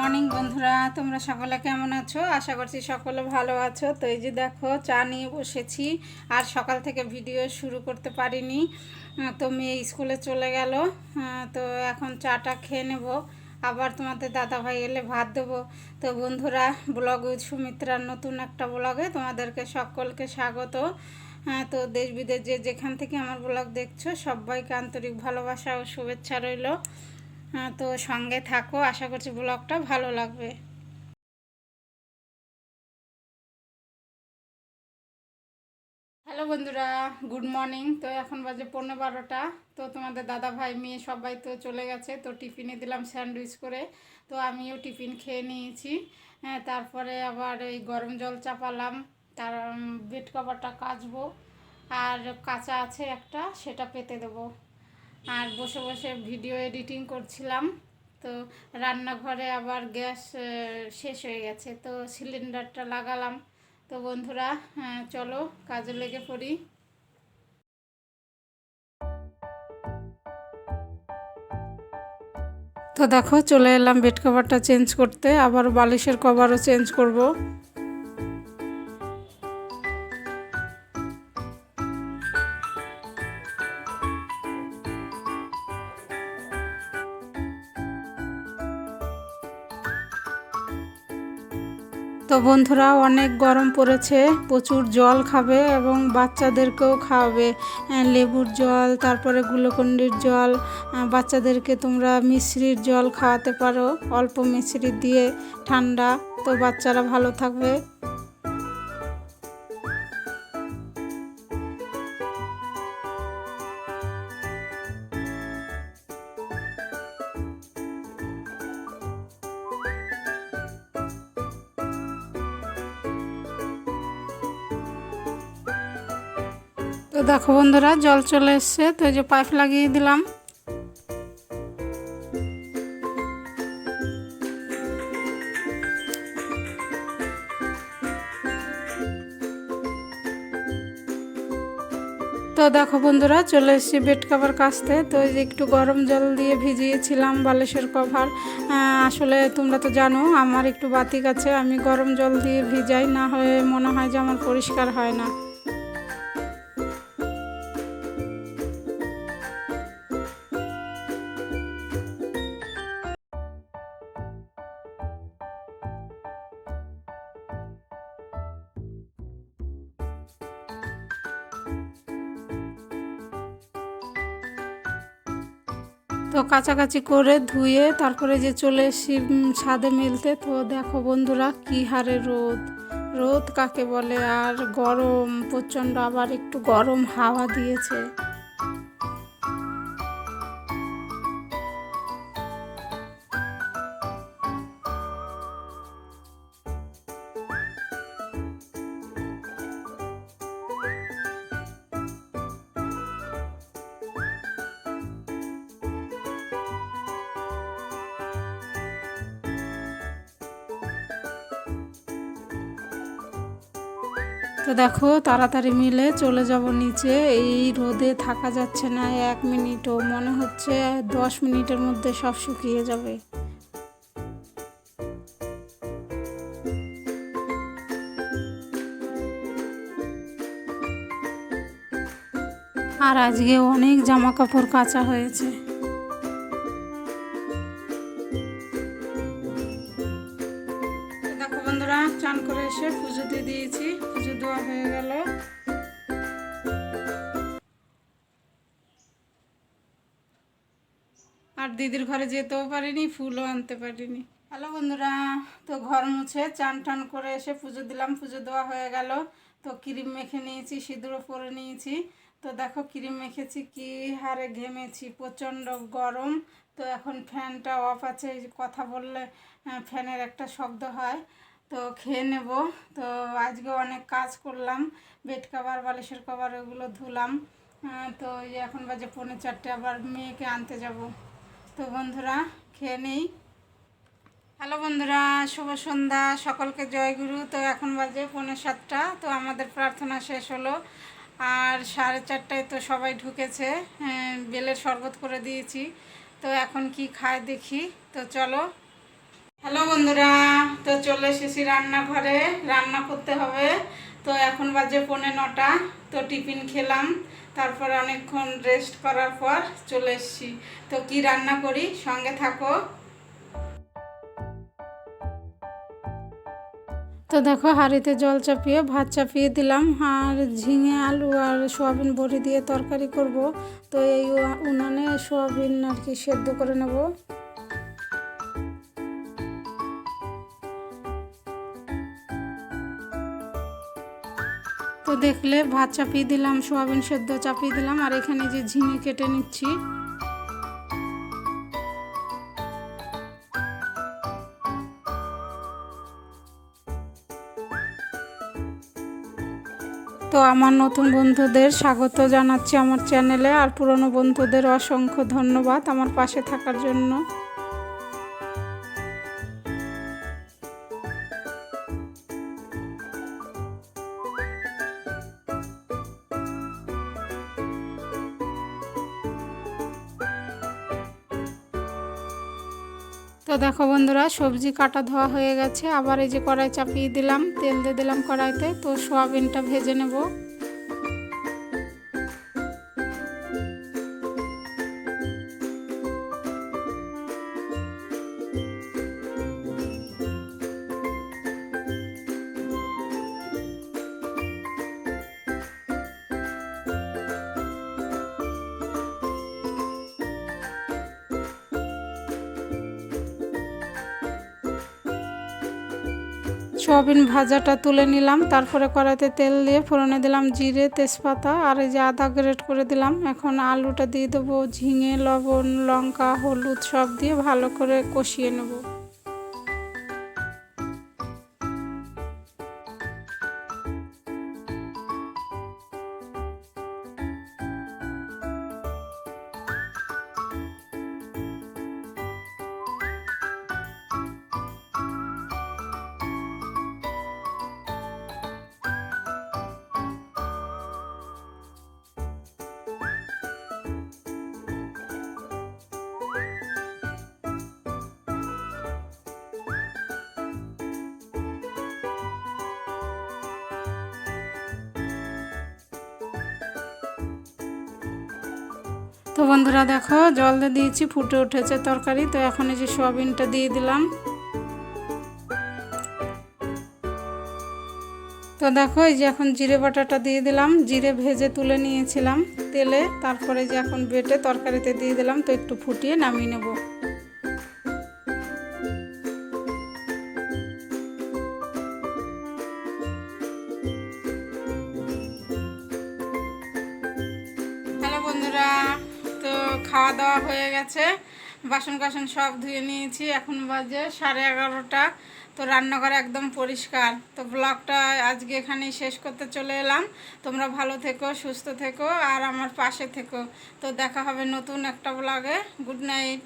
Morning বন্ধুরা, তোমরা সকলে কেমন আছো? আশা করছি সকলে ভালো আছো। তো এই যে দেখো, চা নিয়ে বসেছি, আর সকাল থেকে ভিডিও শুরু করতে পারিনি। তো মেয়ে স্কুলে চলে গেল। তো এখন চাটা খেয়ে নেব। আবার তোমাদের দাদা ভাই এলে ভাত দেবো। তো বন্ধুরা, ব্লগ সুমিত্রার নতুন একটা ব্লগে তোমাদেরকে সকলকে স্বাগত। হ্যাঁ তো দেশ বিদেশ যে যেখান থেকে আমার ব্লগ দেখছ, সবাইকে আন্তরিক ভালোবাসা ও শুভেচ্ছা রইল। তো সঙ্গে থাকো, আশা করছি ব্লগটা ভালো লাগবে। হ্যালো বন্ধুরা, গুড মর্নিং। তো এখন বাজে পনেরো বারোটা। তো তোমাদের দাদা ভাই, মেয়ে সবাই তো চলে গেছে। তো টিফিনে দিলাম স্যান্ডউইচ করে। তো আমিও টিফিন খেয়ে নিয়েছি। হ্যাঁ তারপরে আবার এই গরম জল চাপালাম। তার বেড কভারটা কাচবো। আর কাঁচা আছে একটা, সেটা পেতে দেবো। আর বসে বসে ভিডিও এডিটিং করছিলাম। তো রান্নাঘরে আবার গ্যাস শেষ হয়ে গেছে তো সিলিন্ডারটা লাগালাম। তো বন্ধুরা আহ, চলো কাজে লেগে পড়ি। তো দেখো চলে এলাম বেড কভারটা চেঞ্জ করতে। আবার বালিশের কভারও চেঞ্জ করব। তো বন্ধুরা, অনেক গরম পড়েছে, প্রচুর জল খাবে এবং বাচ্চাদেরকেও খাওয়াবে। লেবুর জল, তারপরে গ্লুকন্ডির জল বাচ্চাদেরকে তোমরা মিশ্রির জল খাওয়াতে পারো, অল্প মিশ্রি দিয়ে, ঠান্ডা। তো বাচ্চারা ভালো থাকবে। তো দেখো বন্ধুরা, জল চলে এসছে, তো এই যে পাইপ লাগিয়ে দিলাম। তো দেখো বন্ধুরা, চলে এসেছি বেড কভার কাচতে। তো একটু গরম জল দিয়ে ভিজিয়েছিলাম বালিশের কভার। আসলে তোমরা তো জানো, আমার একটু বাতিক আছে, আমি গরম জল দিয়ে ভিজাই, না হয়ে মনে হয় যে আমার পরিষ্কার হয় না। তো কাছাকাছি করে ধুয়ে তারপরে যে চলে এসি উম, ছাদে মেলতে তো দেখো বন্ধুরা কি হারে রোদ। রোদ কাকে বলে? আর গরম প্রচণ্ড আবার একটু গরম হাওয়া দিয়েছে। তো দেখো, তাড়াতাড়ি মিলে চলে যাব নিচে। এই রোদে থাকা যাচ্ছে না এক মিনিটও, মনে হচ্ছে দশ মিনিটের মধ্যে সব শুকিয়ে যাবে। আর আজকে অনেক জামা কাপড় কাঁচা হয়েছে। বন্ধুরা চান করে এসে পুজো দিয়ে দিয়েছি, পুজো দেওয়া হয়ে গেল। আর দিদির ঘরে যেতেও পারিনি, ফুলও আনতে পারিনি। হ্যালো বন্ধুরা, তো ঘর মুছে চান টান করে এসে পুজো দিলাম, পুজো দেওয়া হয়ে গেল। তো ক্রিম মেখে নিয়েছি, সিঁদুরও পরে নিয়েছি। তো দেখো ক্রিম মেখেছি, কি হারে ঘেমেছি, প্রচণ্ড গরম। তো এখন ফ্যানটা অফ আছে কথা বললে ফ্যানের একটা শব্দ হয়। তো খেয়ে নেব। তো আজকে অনেক কাজ করলাম। বেড কভার বালিশের কভার ওগুলো ধুলাম। তো এখন বাজে পৌনে চারটে আবার মেয়েকে আনতে যাব। তো বন্ধুরা খেয়ে নেই। হ্যালো বন্ধুরা শুভ সন্ধ্যা। সকলকে জয়গুরু তো এখন বাজে পৌনে সাতটা। তো আমাদের প্রার্থনা শেষ হলো। আর সাড়ে চারটায় তো সবাই ঢুকেছে। হ্যাঁ, বেলের শরবত করে দিয়েছি। তো এখন কি খায় দেখি। তো চলো হ্যালো বন্ধুরা, তো চলে এসেছি রান্নাঘরে। রান্না করতে হবে। তো এখন বাজে পৌনে নটা, তো টিফিন খেলাম। তারপর অনেকক্ষণ রেস্ট করার পর চলে এসেছি। তো কি রান্না করি? সঙ্গে থাকো। তো দেখো, হাঁড়িতে জল চাপিয়ে, ভাত চাপিয়ে দিলাম। আর ঝিঙে, আলু আর সোয়াবিন বড়ি দিয়ে তরকারি করব। তো এই উনানে সোয়াবিন আর কি সেদ্ধ করে নেব। তো দেখলে ভাত চাপিয়ে দিলাম, সোয়াবিন সেদ্ধ চাপিয়ে দিলাম, আর এখানে যে ঝিঙে কেটে নিচ্ছি। তো আমার নতুন বন্ধুদের স্বাগত জানাচ্ছি আমার চ্যানেলে, আর পুরনো বন্ধুদের অসংখ্য ধন্যবাদ আমার পাশে থাকার জন্য। তো দেখো বন্ধুরা, সবজি কাটা ধোয়া হয়ে গেছে। আবার এই যে কড়াই চাপিয়ে দিলাম, তেল দিয়ে দিলাম কড়াইতে। তো সোয়াবিনটা ভেজে নেব। সোয়াবিন ভাজাটা তুলে নিলাম, তারপরে কড়াইতে তেল দিয়ে ফোড়নে দিলাম জিরে, তেজপাতা আর এই যে আদা গ্রেট করে দিলাম। এখন আলুটা দিয়ে দেবো, ঝিঙে, লবণ, লঙ্কা, হলুদ সব দিয়ে ভালো করে কষিয়ে নেব। তো বন্ধুরা দেখো, জল দিয়ে দিয়েছি, ফুটে উঠেছে তরকারি। তো এখন এই যে সোয়াবিনটা দিয়ে দিলাম। তো দেখো, এই যে এখন জিরে বাটাটা দিয়ে দিলাম। জিরে ভেজে তুলে নিয়েছিলাম তেলে। তারপরে যে এখন বেটে তরকারিতে দিয়ে দিলাম, তো একটু ফুটিয়ে নামিয়ে নেব। খাওয়া দাওয়া হয়ে গেছে। বাসন কাসন সব ধুয়ে নিয়েছি। এখন বাজে সাড়ে এগারোটা। তো রান্নাঘর একদম পরিষ্কার। তো ব্লগটা আজকে এখানেই শেষ করতে চলে এলাম। তোমরা ভালো থেকো, সুস্থ থেকো, আর আমার পাশে থেকো। তো দেখা হবে নতুন একটা ব্লগে গুড নাইট